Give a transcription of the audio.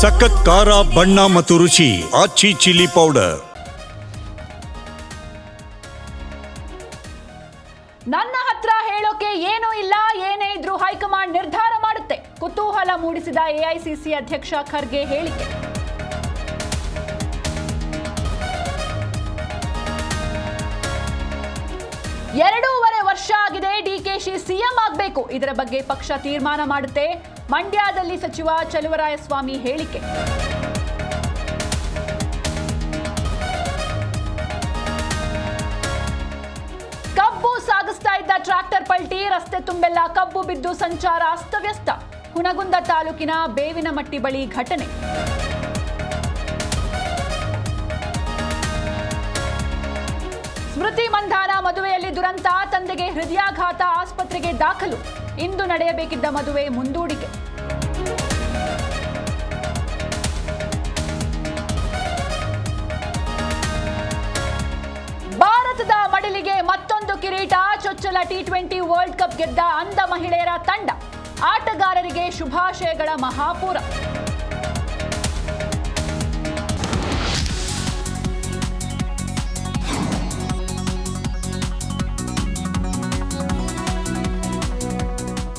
ಸಖತ್ ಖಾರ, ಬಣ್ಣ ಮತ್ತು ರುಚಿ, ಆಚಿ ಚಿಲ್ಲಿ ಪೌಡರ್. ನನ್ನ ಹತ್ರ ಹೇಳೋಕೆ ಏನೂ ಇಲ್ಲ, ಏನೇ ಇದ್ರೂ ಹೈಕಮಾಂಡ್ ನಿರ್ಧಾರ ಮಾಡುತ್ತೆ. ಕುತೂಹಲ ಮೂಡಿಸಿದ ಎಐಸಿಸಿ ಅಧ್ಯಕ್ಷ ಖರ್ಗೆ ಹೇಳಿಕೆ. ವರ್ಷ ಡಿಕೆಶಿ ಸಿಎಂ ಆಗಬೇಕು. ಇದರ ಬಗ್ಗೆ ಪಕ್ಷ ತೀರ್ಮಾನ ಮಾಡುತ್ತೆ. ಮಂಡ್ಯದಲ್ಲಿ ಸಚಿವ ಚಲುವರಾಯಸ್ವಾಮಿ ಹೇಳಿಕೆ. ಕಬ್ಬು ಸಾಗಿಸ್ತಾ ಇದ್ದ ಟ್ರಾಕ್ಟರ್ ಪಲ್ಟಿ, ರಸ್ತೆ ತುಂಬೆಲ್ಲ ಕಬ್ಬು ಬಿದ್ದು ಸಂಚಾರ ಅಸ್ತವ್ಯಸ್ತ. ಹುಣಗುಂದ ತಾಲೂಕಿನ ಬೇವಿನಮಟ್ಟಿ ಬಳಿ ಘಟನೆ. ಸ್ಮೃತಿ ಮಂಧಾನ ಮದುವೆಯಲ್ಲಿ ದುರಂತ ತಂದೆಗೆ ಹೃದಯಾಘಾತ ಆಸ್ಪತ್ರೆಗೆ ದಾಖಲು. ಇಂದು ನಡೆಯಬೇಕಿದ್ದ ಮದುವೆ ಮುಂದೂಡಿಕೆ. ಭಾರತದ ಮಡಿಲಿಗೆ ಮತ್ತೊಂದು ಕಿರೀಟ, ಚೊಚ್ಚಲ ಟಿ ಟ್ವೆಂಟಿ ವರ್ಲ್ಡ್ ಕಪ್ ಗೆದ್ದ ಅಂಧ ಮಹಿಳೆಯರ ತಂಡ. ಆಟಗಾರರಿಗೆ ಶುಭಾಶಯಗಳ ಮಹಾಪೂರ.